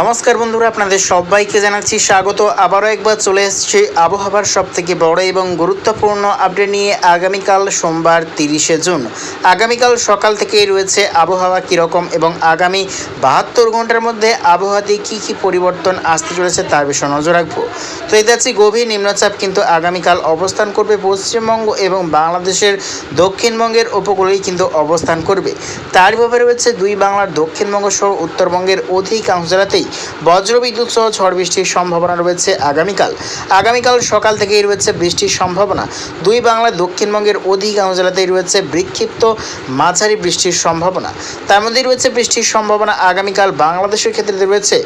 নমস্কার বন্ধুরা, আপনাদের সবাইকে জানাচ্ছি স্বাগত। আবারও একবার চলে এসেছি আবহাওয়ার সব থেকে বড় এবং গুরুত্বপূর্ণ আপডেট নিয়ে আগামীকাল সোমবার তিরিশে জুন। আগামীকাল সকাল থেকেই রয়েছে আবহাওয়া কীরকম এবং আগামী বাহাত্তর ঘণ্টার মধ্যে আবহাওয়াতে কী কী পরিবর্তন আসতে চলেছে তার বিষয়ে নজর রাখব। তো এই যাচ্ছি গভীর নিম্নচাপ, কিন্তু আগামীকাল অবস্থান করবে পশ্চিমবঙ্গ এবং বাংলাদেশের দক্ষিণবঙ্গের উপকূলেই কিন্তু অবস্থান করবে। তার ব্যাপারে রয়েছে দুই বাংলার দক্ষিণবঙ্গ সহ উত্তরবঙ্গের অধিকাংশ জেলাতেই বজ্রবিদ্যুৎ সহ ঝড় বৃষ্টির সম্ভাবনা রয়েছে আগামীকাল। আগামীকাল সকাল থেকেই রয়েছে বৃষ্টির সম্ভাবনা। দুই বাংলা দক্ষিণবঙ্গের অধিকাংশ জেলাতেই রয়েছে বিক্ষিপ্ত মাঝারি বৃষ্টির সম্ভাবনা। তার মধ্যেই রয়েছে বৃষ্টির সম্ভাবনা আগামীকাল বাংলাদেশের ক্ষেত্রে রয়েছে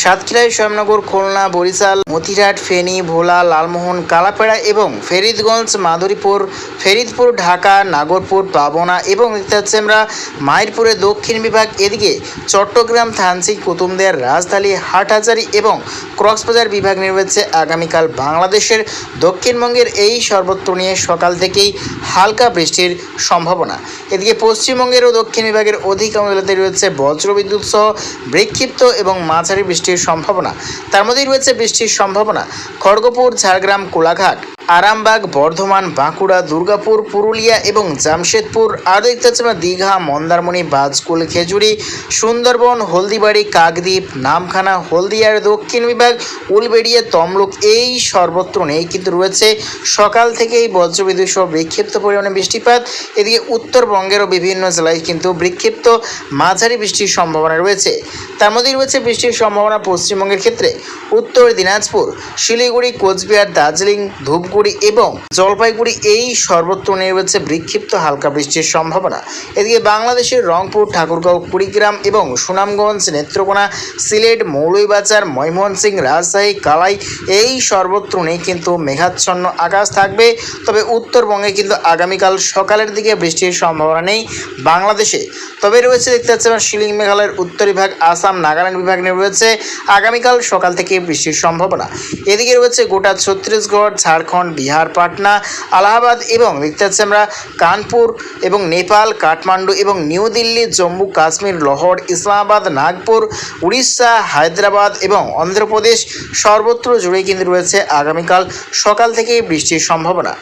সাতক্ষীরায় শ্যামনগর, খুলনা, বরিশাল মতিরাট ফেনী, ভোলা, লালমোহন, কালাপেড়া এবং ফেরিদগঞ্জ মাধুরীপুর ফেরিদপুর, ঢাকা, নাগরপুর, পাবনা এবং দেখতে পাচ্ছি আমরা মায়েরপুরের দক্ষিণ বিভাগ। এদিকে চট্টগ্রাম থানসি কুতুমদের রাজধানী, হাটহাজারি এবং কক্সবাজার বিভাগ রয়েছে আগামীকাল বাংলাদেশের দক্ষিণবঙ্গের এই সর্বত্র নিয়ে সকাল থেকেই হালকা বৃষ্টির সম্ভাবনা। এদিকে পশ্চিমবঙ্গের ও দক্ষিণ বিভাগের অধিকাংশ জেলাতে রয়েছে বজ্রবিদ্যুৎ সহ বিক্ষিপ্ত এবং মাঝারি বৃষ্টির সম্ভাবনা। তার মধ্যেই রয়েছে বৃষ্টির সম্ভাবনা। খড়গপুর ঝাড়গ্রাম কোলাঘাট। আরামবাগ, বর্ধমান, বাঁকুড়া, দুর্গাপুর, পুরুলিয়া এবং জামশেদপুর আরও দেখতে পাচ্ছি আমরা দীঘা, মন্দারমণি, বাজকুল, খেজুরি, সুন্দরবন, হলদিবাড়ি, কাকদ্বীপ, নামখানা, হলদিয়ার দক্ষিণ বিভাগ, উলবেড়িয়া, তমলুক এই সর্বত্র নেই কিন্তু রয়েছে সকাল থেকেই বজ্রবিদ্যুৎ সহ বিক্ষিপ্ত পরিমাণে বৃষ্টিপাত। এদিকে উত্তরবঙ্গেরও বিভিন্ন জেলায় কিন্তু বিক্ষিপ্ত মাঝারি বৃষ্টির সম্ভাবনা রয়েছে। তার মধ্যেই রয়েছে বৃষ্টির সম্ভাবনা পশ্চিমবঙ্গের ক্ষেত্রে। উত্তর দিনাজপুর, শিলিগুড়ি, কোচবিহার, দার্জিলিং ধূপগুড়ি এবং জলপাইগুড়ি এই সর্বত্র নিয়ে রয়েছে বিক্ষিপ্ত হালকা বৃষ্টির সম্ভাবনা। এদিকে বাংলাদেশের রংপুর, ঠাকুরগাঁও, কুড়িগ্রাম এবং সুনামগঞ্জ, নেত্রকোনা, সিলেট, মৌলভীবাজার, ময়মনসিংহ, রাজশাহী, কালাই এই সর্বত্র নেই কিন্তু মেঘাচ্ছন্ন আকাশ থাকবে। তবে উত্তরবঙ্গে কিন্তু আগামীকাল সকালের দিকে বৃষ্টির সম্ভাবনা নেই বাংলাদেশে। তবে রয়েছে দেখতে পাচ্ছি আমরা শিলিং মেঘালয়ের উত্তর বিভাগ, আসাম, নাগাল্যান্ড বিভাগ নিয়ে রয়েছে আগামীকাল সকাল থেকে বৃষ্টির সম্ভাবনা। এদিকে রয়েছে গোটা ছত্তিশগড়, ঝাড়খণ্ড বিহার, পাটনা, আলাহাবাদ এবং দেখতে পাচ্ছি আমরা কানপুর এবং নেপাল, কাঠমান্ডু এবং নিউ দিল্লি, জম্মু, কাশ্মীর, লহর, ইসলামাবাদ, নাগপুর, উড়িষ্যা, হায়দ্রাবাদ এবং অন্ধ্রপ্রদেশ সর্বত্র জুড়ে কিন্তু রয়েছে আগামীকাল সকাল থেকেই বৃষ্টির সম্ভাবনা।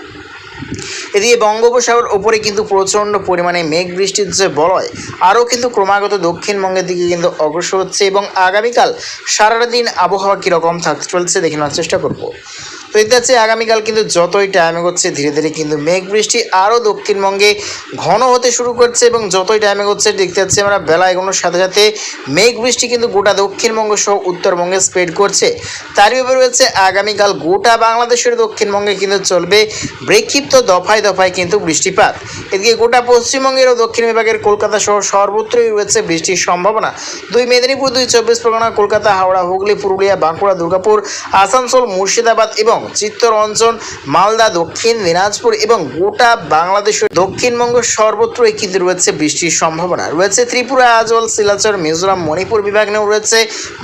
এদিকে বঙ্গোপসাগর ওপরে কিন্তু প্রচণ্ড পরিমাণে মেঘ বৃষ্টির যে বলয়, আরও কিন্তু ক্রমাগত দক্ষিণবঙ্গের দিকে কিন্তু অগ্রসর হচ্ছে এবং আগামীকাল সারাটা দিন আবহাওয়া কীরকম থাকতে চলছে দেখে নেওয়ার চেষ্টা করব। তো দেখতে পাচ্ছি আগামীকাল কিন্তু যতই টাইম এগোচ্ছে, ধীরে ধীরে কিন্তু মেঘ বৃষ্টি আরও দক্ষিণবঙ্গে ঘন হতে শুরু করছে এবং যতই টাইম এগোচ্ছে, দেখতে পাচ্ছি আমরা বেলা এগোনোর সাথে সাথে মেঘ বৃষ্টি কিন্তু গোটা দক্ষিণবঙ্গ সহ উত্তরবঙ্গে স্প্রেড করছে। তার ব্যাপারে রয়েছে আগামীকাল গোটা বাংলাদেশের দক্ষিণবঙ্গে কিন্তু চলবে বিক্ষিপ্ত দফায় দফায় কিন্তু বৃষ্টিপাত। এদিকে গোটা পশ্চিমবঙ্গের ও দক্ষিণ বিভাগের কলকাতা সহ সর্বত্রই রয়েছে বৃষ্টির সম্ভাবনা। দুই মেদিনীপুর, দুই চব্বিশ পরগনা, কলকাতা, হাওড়া, হুগলি, পুরুলিয়া, বাঁকুড়া, দুর্গাপুর, আসানসোল, মুর্শিদাবাদ এবং চিত্তরঞ্জন, মালদা, দক্ষিণ দিনাজপুর এবং গোটা বাংলাদেশের দক্ষিণবঙ্গ সর্বত্রই কিন্তু রয়েছে বৃষ্টির সম্ভাবনা। রয়েছে ত্রিপুরা আজল শিলাচর, মিজোরাম, মণিপুর বিভাগ নিয়েও রয়েছে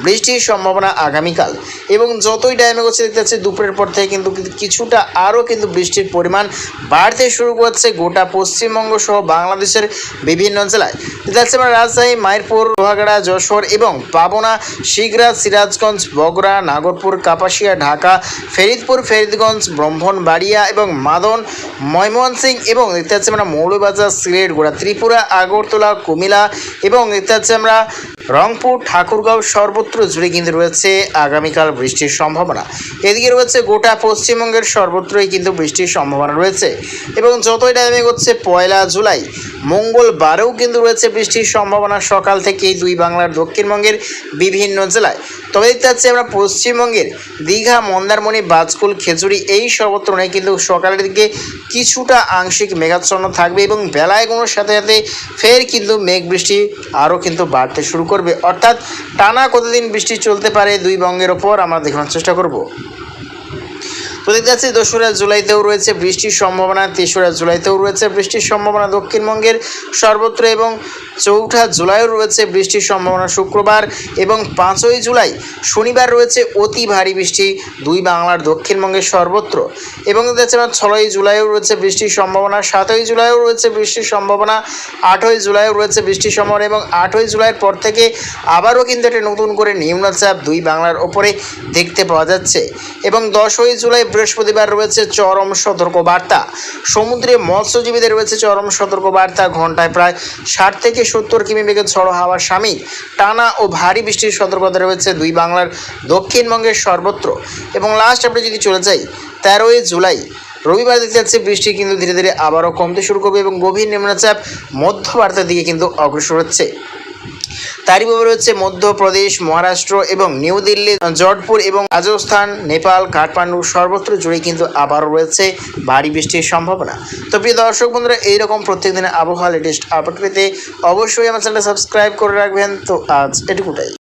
বৃষ্টির সম্ভাবনা আগামীকাল। এবং যতই টাইমে করছে দেখতে পাচ্ছি দুপুরের পর থেকে কিন্তু কিছুটা আরও কিন্তু বৃষ্টির পরিমাণ বাড়তে শুরু করছে গোটা পশ্চিমবঙ্গ সহ বাংলাদেশের বিভিন্ন জেলায়। আমরা রাজশাহী মায়েরপুর লোহাগাড়া, যশোর এবং পাবনা শিগরা সিরাজগঞ্জ, বগুড়া, নাগরপুর, কাপাসিয়া, ঢাকা, ফেরিদপুর, ফেরিদগঞ্জ, ব্রহ্মণবাড়িয়া এবং মাদন, ময়মনসিং এবং দেখতে পাচ্ছি আমরা মৌলবাজার, সিলেট, গোড়া, ত্রিপুরা, আগরতলা কুমিলা এবং দেখতে পাচ্ছি আমরা রংপুর, ঠাকুরগাঁও সর্বত্র জুড়ে কিন্তু রয়েছে আগামীকাল বৃষ্টির সম্ভাবনা। এদিকে রয়েছে গোটা পশ্চিমবঙ্গের সর্বত্রই কিন্তু বৃষ্টির সম্ভাবনা রয়েছে এবং যতই টাইমে হচ্ছে পয়লা জুলাই, মঙ্গলবারেও কিন্তু রয়েছে বৃষ্টির সম্ভাবনা সকাল থেকেই দুই বাংলার দক্ষিণবঙ্গের বিভিন্ন জেলায়। তবে দেখতে পাচ্ছি আমরা পশ্চিমবঙ্গের দীঘা, মন্দারমণি, বাজকুল, খেজুরি এই সর্বত্র নেই, কিন্তু সকালের দিকে কিছুটা আংশিক মেঘাচ্ছন্ন থাকবে এবং বেলায় কোনো সাথে সাথে ফের কিন্তু মেঘ বৃষ্টি আরও কিন্তু বাড়তে শুরু করবে। অর্থাৎ টানা কতদিন বৃষ্টি চলতে পারে দুই বঙ্গের ওপর আমরা দেখানোর চেষ্টা করব। প্রতীক যাচ্ছে দোসরা জুলাইতেও রয়েছে বৃষ্টির সম্ভাবনা, তেসরা জুলাইতেও রয়েছে বৃষ্টির সম্ভাবনা। দক্ষিণবঙ্গের সর্বত্র এবং চৌঠা জুলাইও রয়েছে বৃষ্টির সম্ভাবনা শুক্রবার এবং পাঁচই জুলাই শনিবার রয়েছে অতি ভারী বৃষ্টি, দুই বাংলার দক্ষিণবঙ্গের সর্বত্র। এবং দেখতে ছয়ই জুলাইও রয়েছে বৃষ্টির সম্ভাবনা, সাতই জুলাইও রয়েছে বৃষ্টির সম্ভাবনা, আটই জুলাইও রয়েছে বৃষ্টির সম্ভাবনা এবং আটই জুলাইয়ের পর থেকে আবারও কিন্তু একটা নতুন করে নিম্নচাপ দুই বাংলার ওপরে দেখতে পাওয়া যাচ্ছে। এবং দশই জুলাই বৃহস্পতিবার রয়েছে চরম সতর্ক বার্তা সমুদ্রে মৎস্যজীবীদের রয়েছে চরম সতর্ক বার্তা ঘন্টায় প্রায় ষাট থেকে সত্তর কিমি বেগে ঝড়ো হাওয়ার সামিল। টানা ও ভারী বৃষ্টির সতর্কতা রয়েছে দুই বাংলার দক্ষিণবঙ্গের সর্বত্র। এবং লাস্ট আপনি যদি চলে যাই, তেরোই জুলাই। রবিবার দেখতে যাচ্ছে বৃষ্টি কিন্তু ধীরে ধীরে আবারও কমতে শুরু করবে এবং গভীর নিম্নচাপ মধ্য ভারতের দিকে কিন্তু অগ্রসর হচ্ছে। তারই রয়েছে মধ্যপ্রদেশ, মহারাষ্ট্র এবং নিউ দিল্লি জটপুর এবং রাজস্থান, নেপাল, কাঠমান্ডু সর্বত্র জুড়ে কিন্তু আবার রয়েছে ভারী বৃষ্টির সম্ভাবনা। তো প্রিয় দর্শক বন্ধুরা, এইরকম প্রত্যেক দিনের আবহাওয়া লেটেস্ট আপডেট পেতে অবশ্যই আমার চ্যানেলটা সাবস্ক্রাইব করে রাখবেন। তো আজ এটুকুটাই।